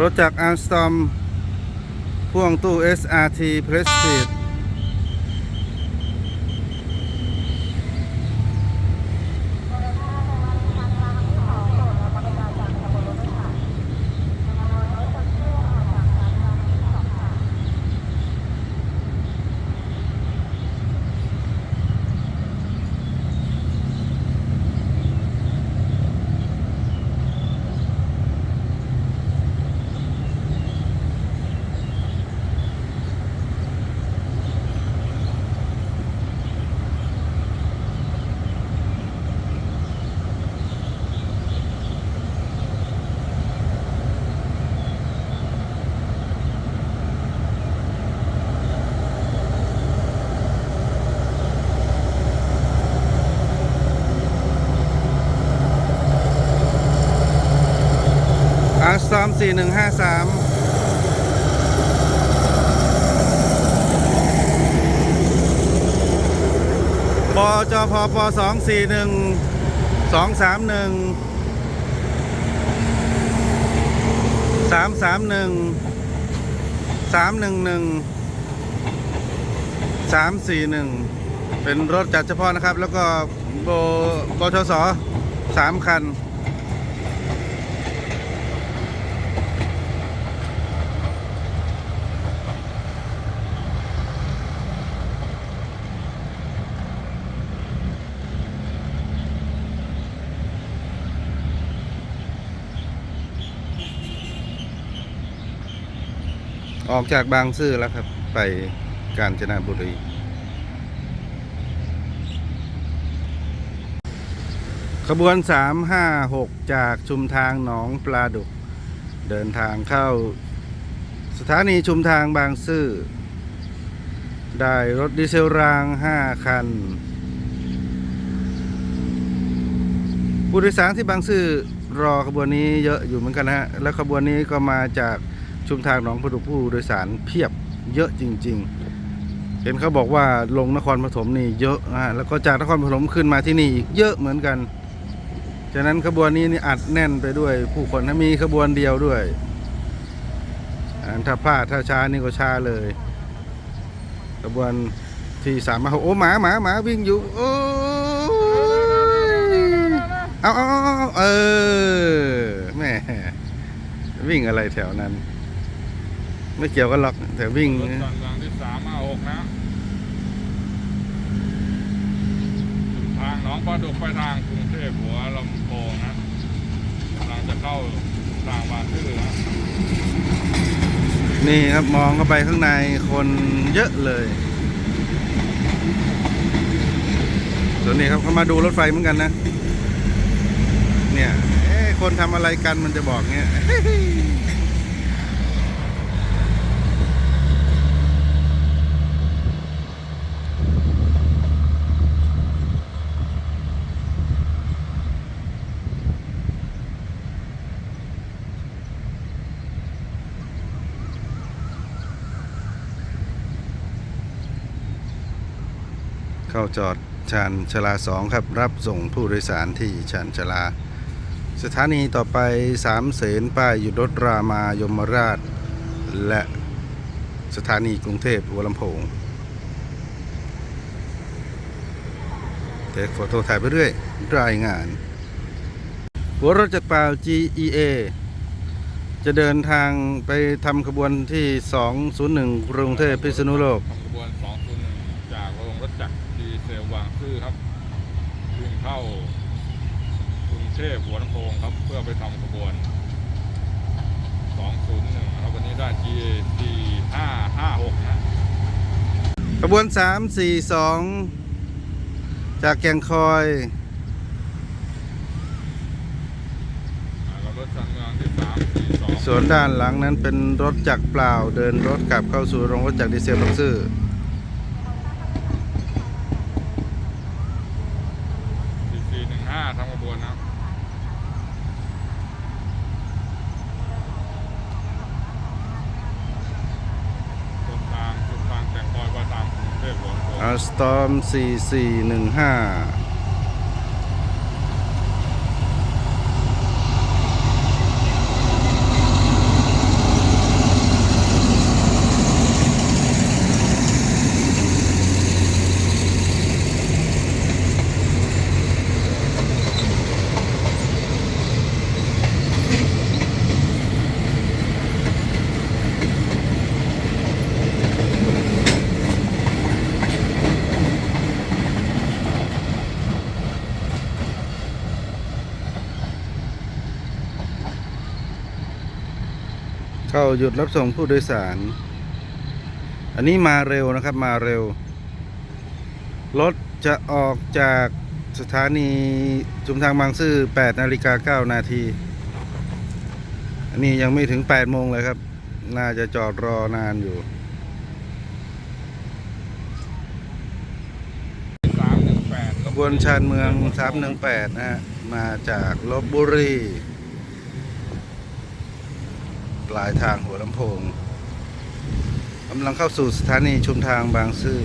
รถจากอาร์สตอมพ่วงตู้ SRT Prestige อา ร์สตอม4153บจพปสองสี่หนึ่งสองสามหนึ่งสามสามหนึ่งสามหนึ่งหนึ่งสามสี่หนึ่งเป็นรถจัดเฉพาะนะครับ แล้วก็โบบชสสามคัน ออกจากบางซื่อแล้วครับ ไปกาญจนบุรีขบวน 356 จากชุมทางหนองปลาดุก เดินทางเข้า สถานีชุมทางบางซื่อ ได้รถดีเซลราง 5 คันผู้โดยสารที่บางซื่อรอขบวนนี้เยอะอยู่เหมือนกันนะฮะ แล้วขบวนนี้ก็มาจาก ชุมทางหนองปลาดุกผู้โดยสารเพียบเยอะจริง ๆ เห็นเขาบอกว่าลงนครปฐมนี่เยอะนะฮะแล้วก็จากนครปฐมขึ้นมาที่นี่อีกเยอะเหมือนกัน ฉะนั้นขบวนนี้นี่อัดแน่นไปด้วย ผู้คนถ้ามีขบวนเดียวด้วยอันถ้าพลาดถ้าช้านี่ก็ช้าเลยขบวนที่สามมาโอ้หมาหมาหมาวิ่งอยู่โอ้เอาเอาเอาเออแม่วิ่งอะไรแถวนั้น ไม่เกี่ยวกันหรอกแต่วิ่งรถก่อนรางที่สามมาหกนะทางหนองปลาดุกไปทางกรุงเทพหัวลำโพงนะกำลังจะเข้าทางบางซื่อนะนี่ครับมองเข้าไปข้างในคนเยอะเลยส่วนนี้ครับเขามาดูรถไฟเหมือนกันนะ เนี่ยเอ๊ะคนทำอะไรกันมันจะบอกเงี้ย เข้าจอดชานชลาสองครับ รับส่งผู้โดยสารที่ชานชลา สถานีต่อไปสามเสนป้ายหยุดรถรามายมราช และสถานีกรุงเทพหัวลำโพงเทคโฟโต้ถ่ายไปเรื่อย รายงาน หัวรถจักรเปล่า GEA จะเดินทางไปทำขบวนที่ 201 กรุงเทพพิษณุโลกขบวน201จากโรงรถจักรดีเซลบาง ซื่อครับวิ่งเข้ากรุงเทพหัวลำโพงครับ เพื่อไปทำขบวน 201ครับวันนี้ได้ GAC 556นะขบวน 342 จากแก่งคอยแล้วรถชานเมืองที่342ส่วนด้านหลังนั้นเป็นรถจักรเปล่า เดินรถกลับเข้าสู่โรงรถจักรดีเซลบางซื่อ 4415ทำขบวนนะตรงทางจุดทางแต่งคอยว่าตามกรุงเทพหัวลำโพง อัลสตอม4415 เข้าหยุดรับส่งผู้โดยสาร อันนี้มาเร็วนะครับมาเร็ว รถจะออกจากสถานีชุมทางบางซื่อ8นาฬิกา9นาที อันนี้ยังไม่ถึง8โมงเลยครับ น่าจะจอดรอนานอยู่สามหนึ่งแปดขบวนชานเมือง 318 นะฮะ มาจากลบบุรีป ลายทางหัวลำโพงกำลังเข้าสู่สถานีชุมทางบางซื่อ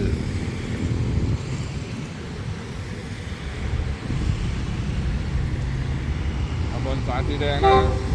ขบวนสายสีแดงนะ